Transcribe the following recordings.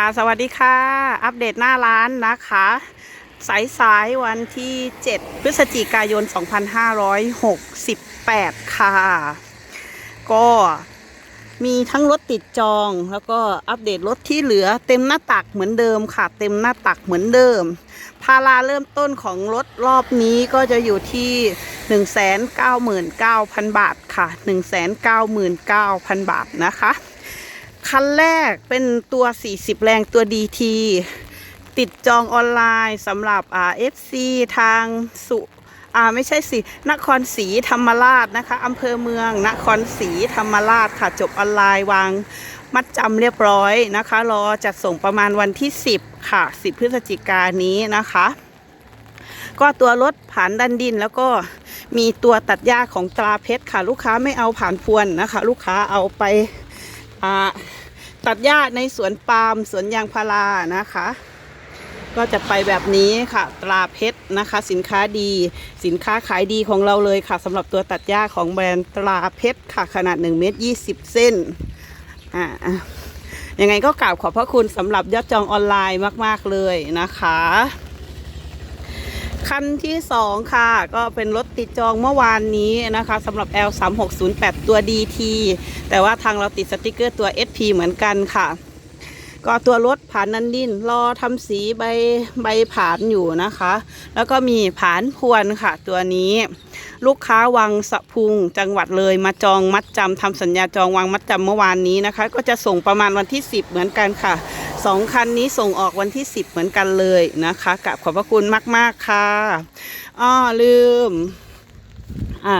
ค่ะ สวัสดีค่ะ อัปเดตหน้าร้านนะคะสายสายวันที่ 7 พฤศจิกายน 2568 ค่ะ ก็มีทั้งรถติดจองแล้วก็อัปเดตรถที่เหลือเต็มหน้าตักเหมือนเดิมค่ะ เต็มหน้าตักเหมือนเดิม พาราเริ่มต้นของรถรอบนี้ก็จะอยู่ที่ 199,000 บาทค่ะ 199,000 บาทนะคะ คันแรกเป็นตัว 40 แรงตัว DT ติดจองออนไลน์สำหรับอ่า FC ทางสุอ่าไม่ใช่สินครศรีธรรมราชนะคะอำเภอเมือง นครศรีธรรมราชค่ะจบออนไลน์วางมัดจำเรียบร้อยนะคะ รอจัดส่งประมาณวันที่ 10 ค่ะ 10 พฤศจิกายนนี้นะคะ ก็ตัวรถผ่านดันดินแล้วก็มีตัวตัดหญ้าของตราเพชรค่ะ ลูกค้าไม่เอาผ่านพวนนะคะ ลูกค้าเอาไป ตัดหญ้าในสวนปาล์มสวนยางพารานะคะ ก็จะไปแบบนี้ค่ะ ตราเพชรนะคะ สินค้าดี สินค้าขายดีของเราเลยค่ะสำหรับตัวตัดหญ้าของแบรนด์ตราเพชรค่ะ ขนาด1เมตร20 เส้นอ่าอะยังไงก็กราบขอบพระคุณสำหรับยอดจองออนไลน์มาก ๆ เลยนะคะ คันที่สองค่ะ ก็เป็นรถติดจองเมื่อวานนี้นะคะสำหรับ L 3 6 0 8ตัว DT แต่ว่าทางเราติดสติกเกอร์ตัว SP เหมือนกันค่ะ ก็ตัวรถผ่านนันดินรอทำสีใบใบผานอยู่นะคะ แล้วก็มีผานพวนค่ะ ตัวนี้ ลูกค้าวังสะพุงจังหวัดเลยมาจองมัดจำทำสัญญาจองวางมัดจำเมื่อวานนี้นะคะ ก็จะส่งประมาณวันที่ 10 เหมือนกันค่ะ สองคันนี้ส่งออกวันที่ 10 เหมือนกันเลยนะคะกับขอบพระคุณมาก ๆ ค่ะอ้อลืม อ่า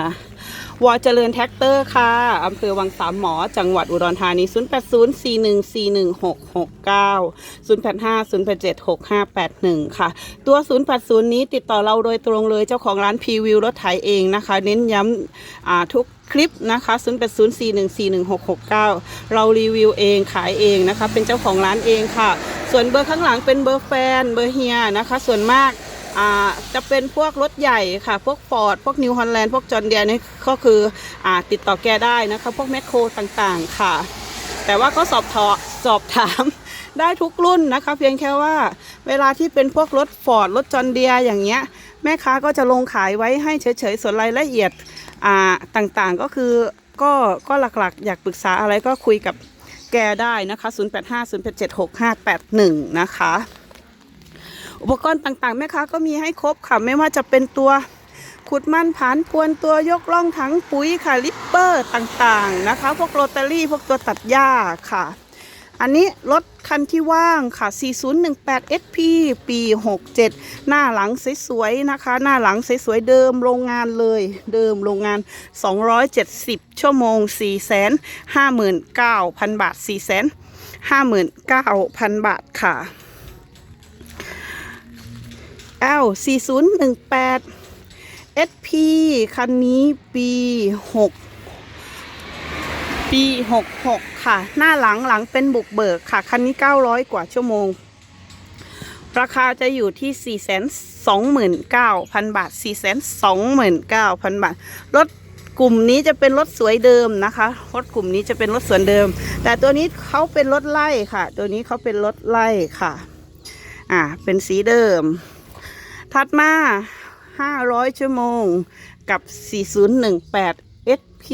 วอเจริญแท็กเตอร์ค่ะอำเภอวังสามหมอ จังหวัดอุดรธานี 0 8 0 4 1 4 1 6 6 9 0 8 5 0 8 7 6 5 8 1 ค่ะ ตัว 0 8 0 นี้ติดต่อเราโดยตรงเลยเจ้าของร้านพรีวิวรถไถเองนะคะ เน้นย้ำทุกคลิปนะคะ 0 8 0 4 1 4 1 6 6 9 เรารีวิวเองขายเองนะคะ เป็นเจ้าของร้านเองค่ะ ส่วนเบอร์ข้างหลังเป็นเบอร์แฟน เบอร์เฮียนะคะ ส่วนมาก อ่าจะเป็นพวกรถใหญ่ค่ะ พวกฟอร์ดพวกนิวฮอลแลนด์พวกจอร์เดียนี่ก็คืออ่าติดต่อแกได้นะคะ พวกแมคโครต่างๆค่ะ แต่ว่าก็สอบทอสอบถามได้ทุกรุ่นนะคะ เพียงแค่ว่าเวลาที่เป็นพวกรถฟอร์ดรถจอร์เดียอย่างเงี้ยแม่ค้าก็จะลงขายไว้ให้เฉยๆส่วนรายละเอียดอ่าต่างๆก็คือก็ก็หลักๆ อยากปรึกษาอะไรก็คุยกับแกได้นะคะ 0850876581 นะคะ อุปกรณ์ต่างๆแม่ค้าก็มีให้ครบค่ะไม่ว่าจะเป็นตัวขุดมันผานพวนตัวยกล่องถังปุ๋ยค่ะลิปเปอร์ต่างๆนะคะ พวกโรตารี่พวกตัวตัดหญ้าค่ะ อันนี้รถคันที่ว่างค่ะ 4018 SP ปี 67 หน้าหลังสวยๆนะคะ หน้าหลังสวยๆเดิมโรงงานเลย เดิมโรงงาน 270 ชั่วโมง 459,000 บาท 459,000 บาทค่ะ L 4018 SP คันนี้ปี6ปี 66 ค่ะ หน้าหลังหลังเป็นบุกเบิกค่ะ คันนี้ 900 กว่าชั่วโมง ราคาจะอยู่ที่ 429,000 บาท 429,000 บาท รถกลุ่มนี้จะเป็นรถสวยเดิมนะคะ รถกลุ่มนี้จะเป็นรถสวนเดิม แต่ตัวนี้เขาเป็นรถไล่ค่ะ ตัวนี้เขาเป็นรถไล่ค่ะ อ่า เป็นสีเดิม ถัดมา 500 ชั่วโมงกับ 4018 SP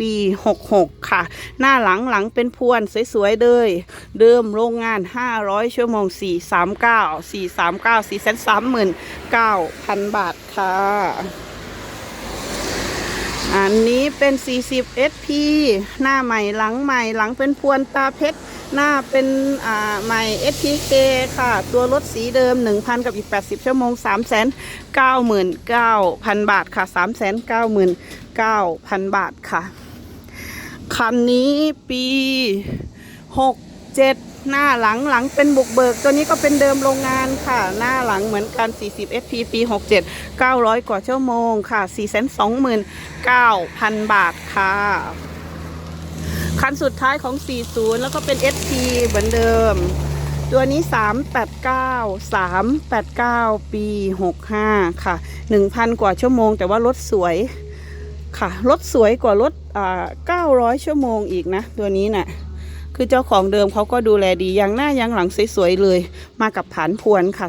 ปี 66 ค่ะ หน้าหลังหลังเป็นพวนสวยๆเลยเดิมโรงงาน 500 ชั่วโมง 439 439 439,000 บาทค่ะ อันนี้เป็น 40 SP หน้าใหม่หลังใหม่หลังเป็นพวนตาเพชร หน้าเป็นอ่าใหม่ STK ค่ะ ตัวรถสีเดิม 1,000 กับอีก 80 ชั่วโมง 399,000 บาทค่ะ 399,000 บาทค่ะ คันนี้ปี 67 หน้าหลังหลังเป็นบุกเบิก ตัวนี้ก็เป็นเดิมโรงงานค่ะ หน้าหลังเหมือนกัน 40 SP ปี 67 900 กว่าชั่วโมงค่ะ 429,000 บาทค่ะ คันสุดท้ายของ 40 แล้วก็เป็น SP เหมือนเดิม ตัวนี้ 389 389 ปี 65 ค่ะ 1,000 กว่าชั่วโมง แต่ว่ารถสวยค่ะ รถสวยกว่ารถอ่า900 ชั่วโมงอีกนะ ตัวนี้นะ่ะคือเจ้าของเดิมเขาก็ดูแลดียางหน้ายางหลังสวยๆเลย มากับผานพวนค่ะ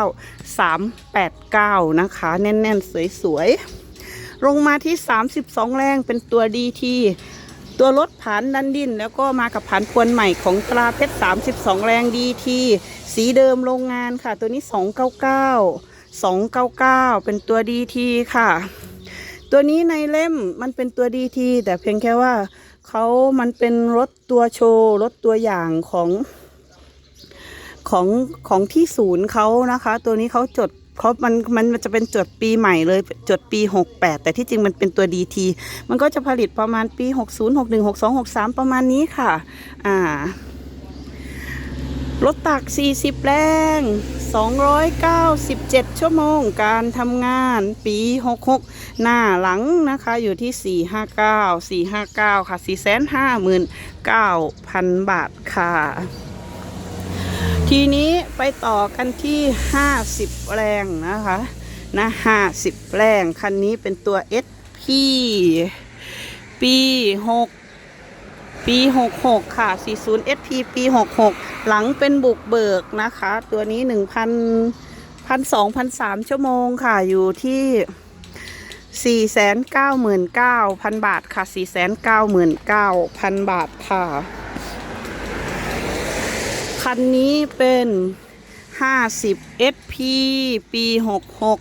389 389 นะคะ แน่นๆ สวยๆลงมาที่ 32 แรงเป็นตัวดีที ตัวรถผานดันดิน แล้วก็มากับผานพวนใหม่ของตราเพชร32 แรงดีทีสีเดิมโรงงานค่ะ ตัวนี้ 299 299 เป็นตัวดีทีค่ะ ตัวนี้ในเล่มมันเป็นตัวดีทีแต่เพียงแค่ว่าเขามันเป็นรถตัวโชว์รถตัวอย่างของของของที่ศูนย์เขานะคะ ตัวนี้เขาจด เขามันมันจะเป็นจดปีใหม่เลยจดปี 68 แต่ที่จริงมันเป็นตัวดีทีมันก็จะผลิตประมาณปี 60 61 62 63 ประมาณนี้ค่ะ อ่ารถตัก 40 แรง 297 ชั่วโมง การทำงานปี 66 หน้าหลังนะคะ อยู่ที่ 459 459 ค่ะ 459,000 บาทค่ะ ทีนี้ไปต่อกันที่ 50 แรงนะคะนะ50 แรงคันนี้เป็นตัว SP ปี6ปี 66 ค่ะ 40 SP ปี 66 หลังเป็นบุกเบิกนะคะ ตัวนี้ 1,000 1,200 1,3ชั่วโมงค่ะ อยู่ที่ 499,000 บาทค่ะ 499,000 บาทค่ะ คันนี้เป็น 50 SP ปี 66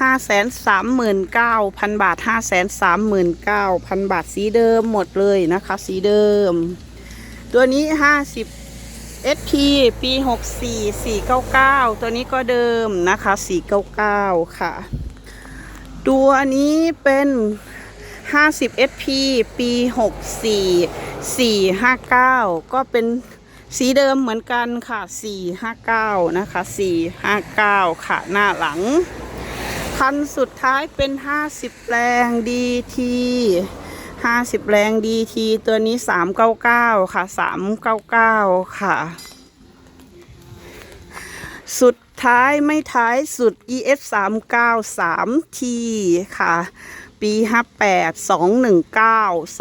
539,000 บาท 539,000 บาทสีเดิมหมดเลยนะคะ สีเดิม ตัวนี้ 50 SP ปี 64 499 ตัวนี้ก็เดิมนะคะ 499 ค่ะ ตัวนี้เป็น 50 SP ปี 64 459 ก็เป็น สีเดิมเหมือนกันค่ะ 459 นะคะ 459 ค่ะ หน้าหลัง คันสุดท้ายเป็น 50 แรงดีที50 แรงดีทีตัวนี้ 399 ค่ะ 399 ค่ะ สุดท้ายไม่ท้ายสุด EF 393 T ค่ะ ปี58 219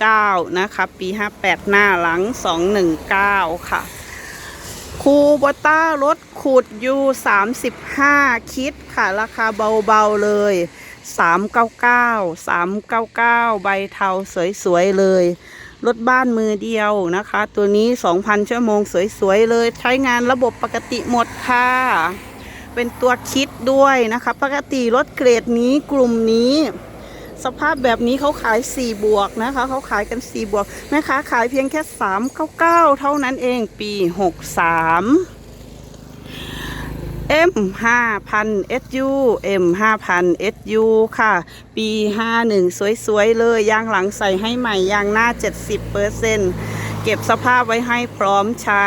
219นะคะปี58หน้าหลัง219ค่ะคูโบต้ารถขุดยู35คิดค่ะ ราคาเบาๆเลย399 399ใบเทาสวยๆเลยรถบ้านมือเดียวนะคะ ตัวนี้ 2,000 ชั่วโมงสวย ๆ เลย ใช้งานระบบปกติหมดค่ะ เป็นตัวคิดด้วยนะคะ ปกติรถเกรดนี้กลุ่มนี้ สภาพแบบนี้เขาขาย 4 บวกนะคะเขาขายกัน 4 บวกแม่ค้าขายเพียงแค่ 399 เท่านั้นเองปี 63 M 5,000 SU M 5,000 SU ค่ะ ปี 51 สวย ๆ เลย ยางหลังใส่ให้ใหม่ ยางหน้า 70%เก็บสภาพไว้ให้พร้อมใช้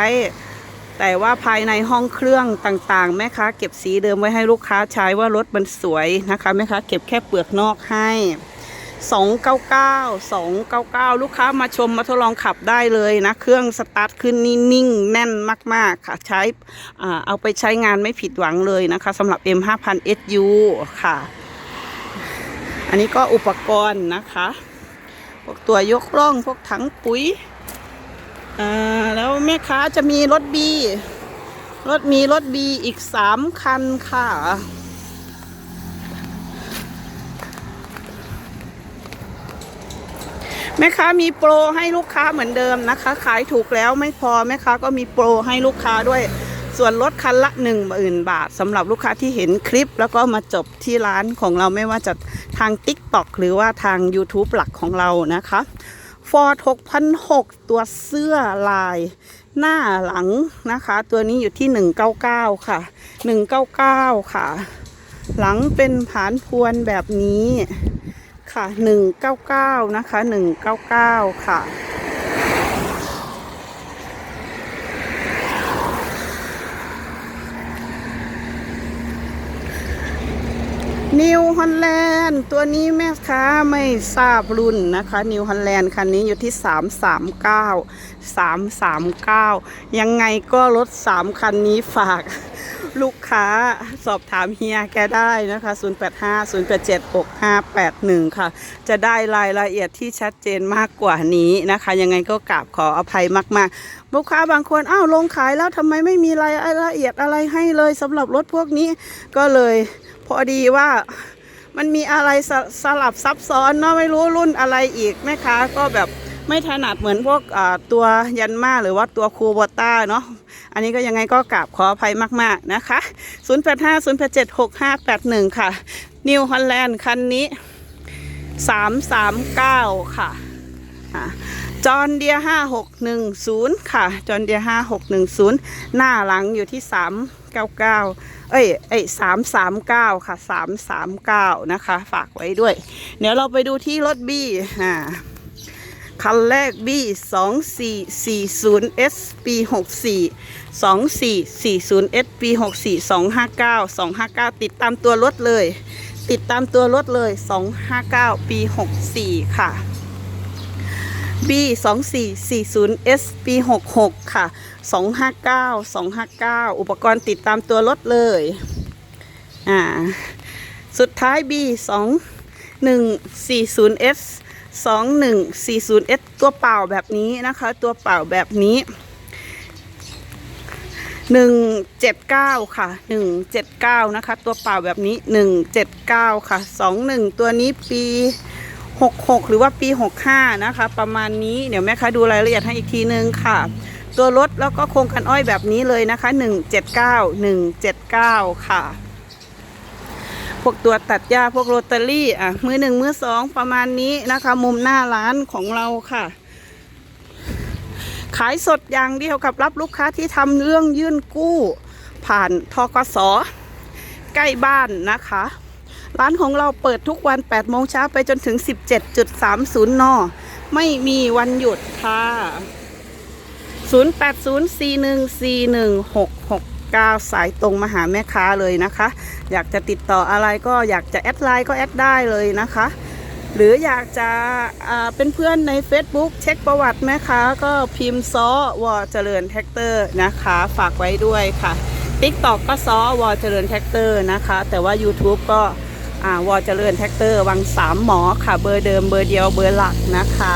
แต่ว่าภายในห้องเครื่องต่างๆ แม่ค้าเก็บสีเดิมไว้ให้ลูกค้าใช้ว่ารถมันสวยนะคะแม่ค้าเก็บแค่เปลือกนอกให้ 299 299 ลูกค้ามาชมมาทดลองขับได้เลยนะ เครื่องสตาร์ทขึ้นนี่นิ่งแน่นมากๆค่ะใช้เอาไปใช้งานไม่ผิดหวังเลยนะคะสำหรับ M5000 SU ค่ะ อันนี้ก็อุปกรณ์นะคะ พวกตัวยกล่องพวกถังปุ๋ย อ่าแล้วแม่ค้าจะมีรถบีรถมีรถบีอีกสามคันค่ะ แม่ค้ามีโปรให้ลูกค้าเหมือนเดิมนะคะ ขายถูกแล้วไม่พอแม่ค้าก็มีโปรให้ลูกค้าด้วย ส่วนลดคันละ1 0,000บาทสำหรับลูกค้าที่เห็นคลิป แล้วก็มาจบที่ร้านของเราไม่ว่าจะทาง TikTok หรือว่าทาง YouTube หลักของเรานะคะ ฟอร์ดหกพันหกตัวเสื้อลาย หน้าหลังนะคะ ตัวนี้อยู่ที่หนึ่งเก้าเก้าค่ะหนึ่งเก้าเก้าค่ะ หลังเป็นผานพวนแบบนี้ค่ะหนึ่งเก้าเก้านะคะหนึ่งเก้าเก้าค่ะ นิวฮอลแลนด์ตัวนี้แม่ค้าไม่ทราบรุ่นนะคะนิวฮอลแลนด์คันนี้อยู่ที่ 339 339 ยังไงก็รถ 3 คันนี้ฝากลูกค้าสอบถามเฮียแกได้นะคะ 085 087 6581 ค่ะ จะได้รายละเอียดที่ชัดเจนมากกว่านี้นะคะ ยังไงก็กราบขออภัยมากๆลูกค้าบางคน อ้าว ลงขายแล้วทำไมไม่มีรายละเอียดอะไรให้เลยสำหรับรถพวกนี้ก็เลย อดีว่ามันมีอะไรสสลับซับซ้อนเนาะไม่รู้รุ่นอะไรอีกแม่ค้าก็แบบไม่ถนัดเหมือนพวกตัวยันมาหรือว่าตัวคูโบต้าเนาะอันนี้ก็ยังไงก็กราบขออภัยมาก ๆ นะคะ 085 087 6581 ค่ะ นิวฮอลแลนด์คันนี้ 339 ค่ะจอนเดีย 5610 ค่ะ จอนเดีย 5610 หน้าหลังอยู่ที่ 3 เอ้ยเอ้ย339ค่ะ339นะคะ ฝากไว้ด้วย เดี๋ยวเราไปดูที่รถบี้อ่าคันแรก B 2 4 4 0 S ปี64 2 4 4 0 S ปี64 259 259 ติดตามตัวรถเลย ติดตามตัวรถเลย 259 ปี 64 ค่ะ B 2 4 4 0 S ปี66 ค่ะ 259 259 อุปกรณ์ติดตามตัวรถเลย อ่า สุดท้าย B 2 1 4 0 S 2140S ตัวเปล่าแบบนี้นะคะ ตัวเปล่าแบบนี้ 179 ค่ะ 179 นะคะ ตัวเปล่าแบบนี้ 179 ค่ะ 21 ตัวนี้ปี 66 หรือว่าปี 65 นะคะ ประมาณนี้เดี๋ยวแม่ค้าดูรายละเอียดให้อีกทีนึงค่ะ ตัวรถแล้วก็โครงกันอ้อยแบบนี้เลยนะคะ 179 179 ค่ะ พวกตัวตัดหญ้าพวกโรตารี่อะมือหนึ่งมือสองประมาณนี้นะคะ มุมหน้าร้านของเราค่ะขายสดอย่างเดียวกับรับลูกค้าที่ทำเรื่องยื่นกู้ ผ่านทกสใกล้บ้านนะคะ ร้านของเราเปิดทุกวัน 8 โมงเช้าไปจนถึง 17.30 น ไม่มีวันหยุดค่ะ 0804141669 สายตรงมาหาแม่ค้าเลยนะคะ อยากจะติดต่ออะไรก็อยากจะแอดไลน์ก็แอดได้เลยนะคะ หรืออยากจะเป็นเพื่อนใน Facebook เช็คประวัติแม่ค้าก็พิมพ์ซอวอเจริญแท็กเตอร์นะคะ ฝากไว้ด้วยค่ะ TikTok ก็ซอวอเจริญแท็กเตอร์นะคะ แต่ว่า YouTube ก็ วอเจริญแท็กเตอร์วังสามหมอค่ะ เบอร์เดิมเบอร์เดียวเบอร์หลักนะคะ